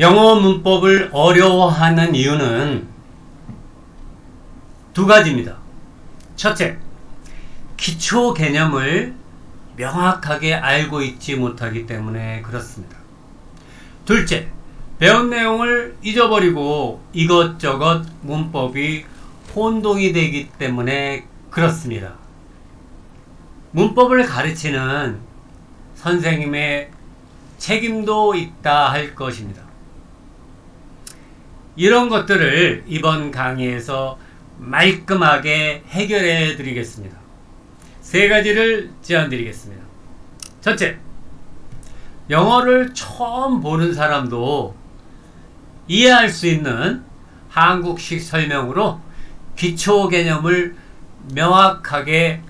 영어 문법을 어려워하는 이유는 두 가지입니다. 첫째, 기초 개념을 명확하게 알고 있지 못하기 때문에 그렇습니다. 둘째, 배운 내용을 잊어버리고 이것저것 문법이 혼동이 되기 때문에 그렇습니다. 문법을 가르치는 선생님의 책임도 있다 할 것입니다. 이런 것들을 이번 강의에서 말끔하게 해결해 드리겠습니다. 세 가지를 제안 드리겠습니다. 첫째, 영어를 처음 보는 사람도 이해할 수 있는 한국식 설명으로 기초 개념을 명확하게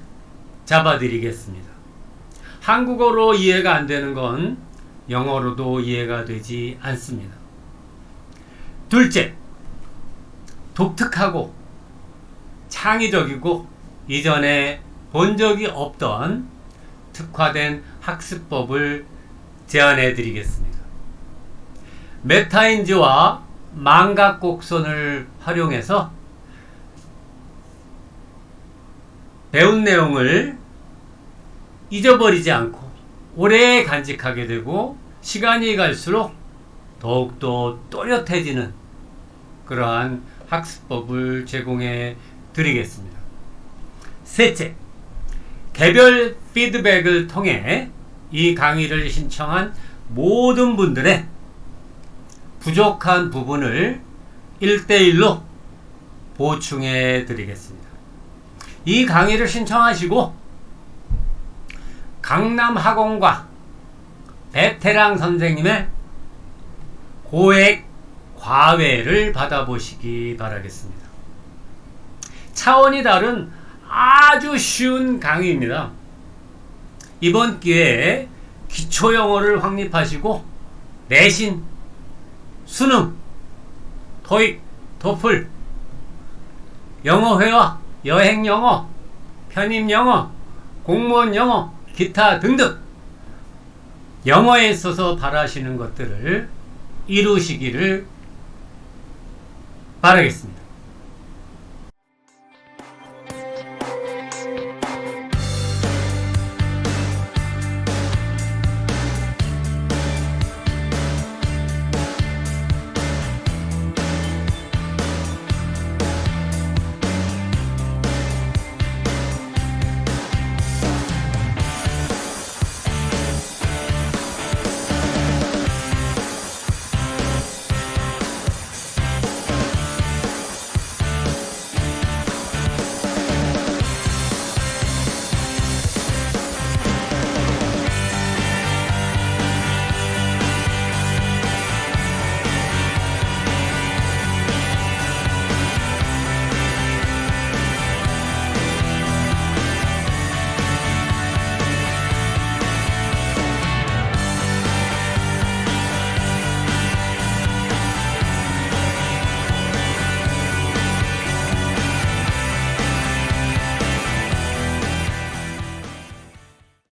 잡아드리겠습니다. 한국어로 이해가 안 되는 건 영어로도 이해가 되지 않습니다. 둘째, 독특하고 창의적이고 이전에 본 적이 없던 특화된 학습법을 제안해 드리겠습니다. 메타인지와 망각 곡선을 활용해서 배운 내용을 잊어버리지 않고 오래 간직하게 되고 시간이 갈수록 더욱더 또렷해지는 그러한 학습법을 제공해 드리겠습니다. 셋째, 개별 피드백을 통해 이 강의를 신청한 모든 분들의 부족한 부분을 1대1로 보충해 드리겠습니다. 이 강의를 신청하시고 강남학원과 베테랑 선생님의 고액 과외를 받아보시기 바라겠습니다. 차원이 다른 아주 쉬운 강의입니다. 이번 기회에 기초 영어를 확립하시고 내신, 수능, 토익, 토플, 영어 회화, 여행 영어, 편입 영어, 공무원 영어, 기타 등등 영어에 있어서 바라시는 것들을 이루시기를 바라겠습니다.